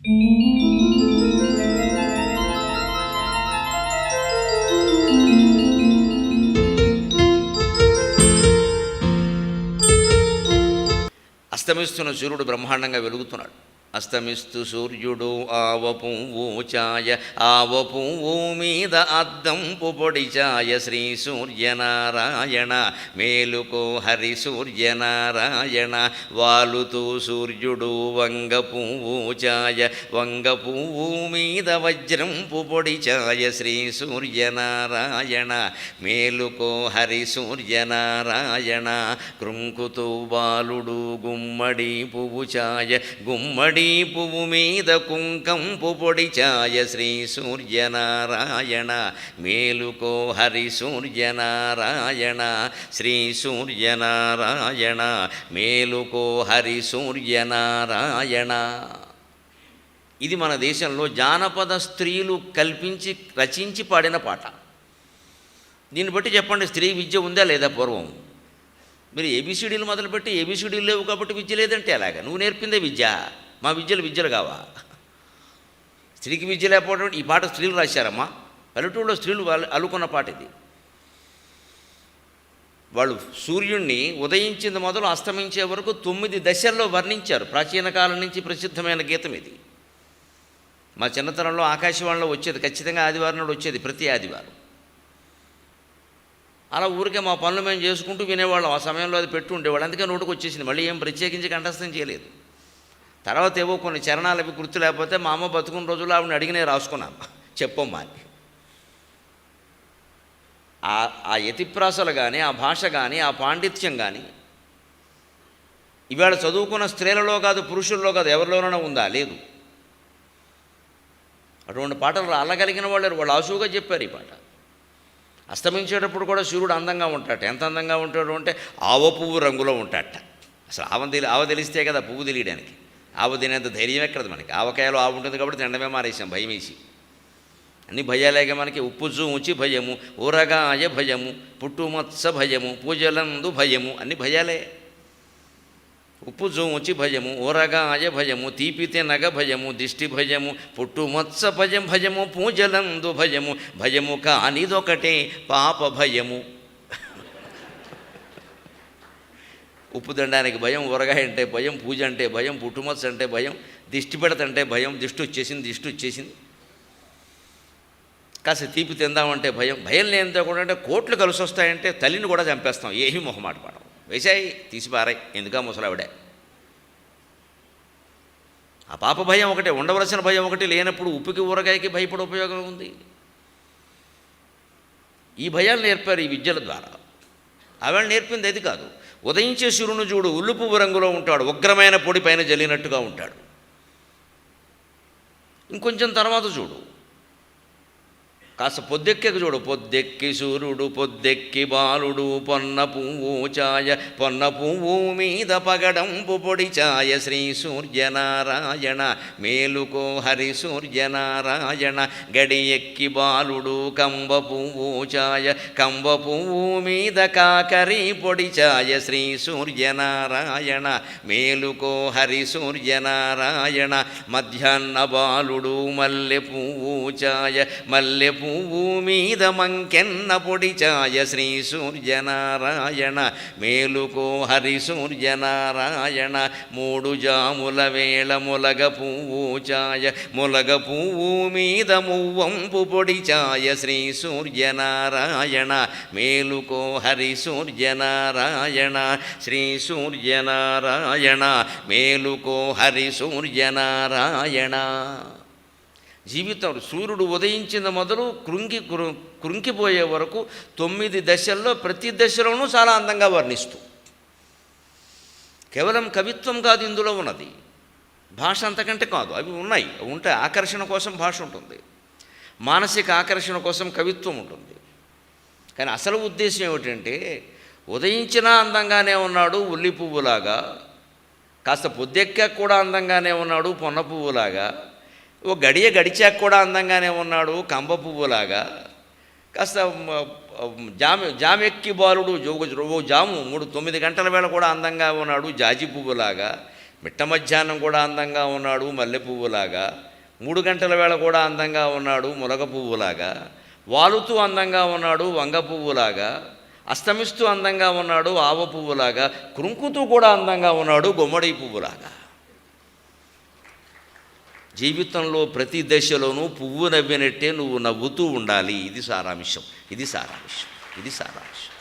అస్తమిస్తున్న సూర్యుడు బ్రహ్మాండంగా వెలుగుతున్నాడు. అస్తమిస్తు సూర్యుడు ఆవ పువ్వు ఛాయ ఆవ మీద అద్దంపు పొడి ఛాయ శ్రీ సూర్యనారాయణ మేలుకో హరి సూర్యనారాయణ. వాలుతూ సూర్యుడు వంగ పువ్వు ఛాయ వంగ పువ్వు మీద వజ్రంపు పొడి ఛాయ శ్రీ సూర్యనారాయణ మేలుకో హరి సూర్యనారాయణ. కృంకుతూ బాలుడు గుమ్మడి పువ్వు ఛాయ గుమ్మడి పువ్వు మీద కుంకంపు పొడి ఛాయ శ్రీ సూర్యనారాయణ మేలుకో హరి సూర్యనారాయణ శ్రీ సూర్యనారాయణ మేలుకో హరి సూర్యనారాయణ. ఇది మన దేశంలో జానపద స్త్రీలు కల్పించి రచించి పాడిన పాట. దీన్ని బట్టి చెప్పండి స్త్రీ విద్య ఉందా లేదా పూర్వం? మీరు ఏబిసిడీలు మొదలుపెట్టి ఏబిసిడీలు లేవు కాబట్టి విద్య లేదంటే అలాగా నువ్వు నేర్పిందే విద్య. మా విద్యలు విద్యలు కావా? స్త్రీకి విద్య లేకపోవడం ఈ పాట స్త్రీలు రాశారమ్మా. పల్లెటూరులో స్త్రీలు అల్లుకున్న పాట ఇది. వాళ్ళు సూర్యుణ్ణి ఉదయించింది మొదలు అస్తమించే వరకు తొమ్మిది దశల్లో వర్ణించారు. ప్రాచీన కాలం నుంచి ప్రసిద్ధమైన గీతం ఇది. మా చిన్నతనంలో ఆకాశవాణిలో వచ్చేది ఖచ్చితంగా ఆదివారం నాడు వచ్చేది ప్రతి ఆదివారం. అలా ఊరికే మా పనులు మేము చేసుకుంటూ వినేవాళ్ళం. ఆ సమయంలో అది పెట్టి ఉండేవాళ్ళు అందుకే నోటుకు వచ్చేసింది మళ్ళీ ఏం ప్రత్యేకించి కంఠస్థం చేయలేదు. తర్వాత ఏవో కొన్ని చరణాలు అవి గుర్తు లేకపోతే మా అమ్మ బతుకున్న రోజుల్లో ఆవిడని అడిగినే రాసుకున్నాను. చెప్పమ్మా అని. ఆ ఆ యతిప్రాసలు కానీ ఆ భాష కానీ ఆ పాండిత్యం కానీ ఇవాళ చదువుకున్న స్త్రీలలో కాదు పురుషుల్లో కాదు ఎవరిలోనైనా ఉందా? లేదు. అటువంటి పాటలు అల్లగలిగిన వాళ్ళు వాళ్ళు ఆసువుగా చెప్పారు ఈ పాట. అస్తమించేటప్పుడు కూడా సూర్యుడు అందంగా ఉంటాడు ఎంత అందంగా ఉంటాడు అంటే ఆవ పువ్వు రంగులో ఉంటాడట. అసలు ఆవ తెలి ఆవ తెలిస్తే కదా పువ్వు తెలియడానికి. ఆవు తినేంత ధైర్యం ఎక్కడది మనకి? ఆవకాయలో ఆవు ఉంటుంది కాబట్టి తినడమే మారేసాం భయం వేసి అన్ని భయాలేగా మనకి ఉప్పు చూచి భయము ఊరగాయ భయము పుట్టుమత్స భయము పూజలందు భయము అన్ని భయాలే. ఉప్పు చూచి భయము ఊరగాయ భయము తీపి తినగ భయము దిష్టి భయము పుట్టుమత్స భయం భయము పూజలందు భయము భయము కానిదొకటే పాప భయము. ఉప్పు తినడానికి భయం ఊరగాయ అంటే భయం పూజ అంటే భయం పుట్టుమచ్చ అంటే భయం దిష్టి పెడతంటే భయం దిష్టి వచ్చేసింది దిష్టి వచ్చేసింది. కాస్త తీపి తిందామంటే భయం. భయం లేనితో కూడా అంటే కోట్లు కలిసి వస్తాయంటే తల్లిని కూడా చంపేస్తాం. ఏమీ మొహమాట పడం వేసాయి తీసి పారాయి ఎందుకా ముసలావిడే? ఆ పాప భయం ఒకటే ఉండవలసిన భయం ఒకటి లేనప్పుడు ఉప్పుకి ఊరగాయకి భయపడే ఉపయోగం ఉంది. ఈ భయాలు నేర్పారు ఈ విద్యల ద్వారా. ఆవిడ నేర్పింది అది కాదు. ఉదయించే సూర్యుని చూడు ఉల్లుపు రంగులో ఉంటాడు ఉగ్రమైన పొడి పైన జల్లినట్టుగా ఉంటాడు. ఇంకొంచెం తర్వాత చూడు. కాస్త పొద్దెక్కి చూడు. పొద్దెక్కి సూర్యుడు పొద్దెక్కి బాలుడు పొన్న పువ్వు ఛాయ పొన్న పువ్వు మీద పగడంపు పొడి ఛాయ శ్రీ సూర్యనారాయణ మేలుకో హరి సూర్యనారాయణ గడి ఎక్కి బాలుడు కంబ పువ్వు ఛాయ కంబ పువ్వు మీద కాకరి పొడి ఛాయ శ్రీ సూర్యనారాయణ మేలుకో హరి సూర్యనారాయణ మధ్యాహ్న బాలుడు మల్లె పువ్వు ఛాయ మల్లె పువ్వు మీద మంకెన్న పొడి ఛాయ శ్రీ సూర్యనారాయణ మేలుకో హరి సూర్యనారాయణ మూడు జాముల వేళ ములగ పువ్వు ఛాయ ములగ పువ్వు మీద మువ్వంపు పొడి ఛాయ శ్రీ సూర్యనారాయణ మేలుకో హరి సూర్యనారాయణ శ్రీ సూర్యనారాయణ మేలుకో హరి సూర్యనారాయణ. జీవితం సూర్యుడు ఉదయించిన మొదలు కృంగి కృంగిపోయే వరకు తొమ్మిది దశల్లో ప్రతి దశలోనూ చాలా అందంగా వర్ణిస్తూ. కేవలం కవిత్వం కాదు ఇందులో ఉన్నది. భాష అంతకంటే కాదు అవి ఉన్నాయి. అవి ఉంటాయి ఆకర్షణ కోసం భాష ఉంటుంది. మానసిక ఆకర్షణ కోసం కవిత్వం ఉంటుంది. కానీ అసలు ఉద్దేశం ఏమిటంటే ఉదయించినా అందంగానే ఉన్నాడు ఉల్లి పువ్వులాగా కాస్త పొద్దెక్కాక కూడా అందంగానే ఉన్నాడు పొన్న పువ్వులాగా ఓ గడియ గడిచాక కూడా అందంగానే ఉన్నాడు కంబ పువ్వులాగా. కాస్త జామ జామెక్కి బాలుడు జోగు ఓ జాము మూడు తొమ్మిది గంటల వేళ కూడా అందంగా ఉన్నాడు జాజి పువ్వులాగా. మిట్ట మధ్యాహ్నం కూడా అందంగా ఉన్నాడు మల్లె పువ్వులాగా. మూడు గంటల వేళ కూడా అందంగా ఉన్నాడు ములగ పువ్వులాగా. వాలుతూ అందంగా ఉన్నాడు వంగ పువ్వులాగా. అస్తమిస్తూ అందంగా ఉన్నాడు ఆవ పువ్వులాగా. కృంకుతూ కూడా అందంగా ఉన్నాడు గుమ్మడి పువ్వులాగా. జీవితంలో ప్రతి దశలోనూ పువ్వు నవ్వినట్టే నువ్వు నవ్వుతూ ఉండాలి. ఇది సారాంశం. ఇది సారాంశం. ఇది సారాంశం.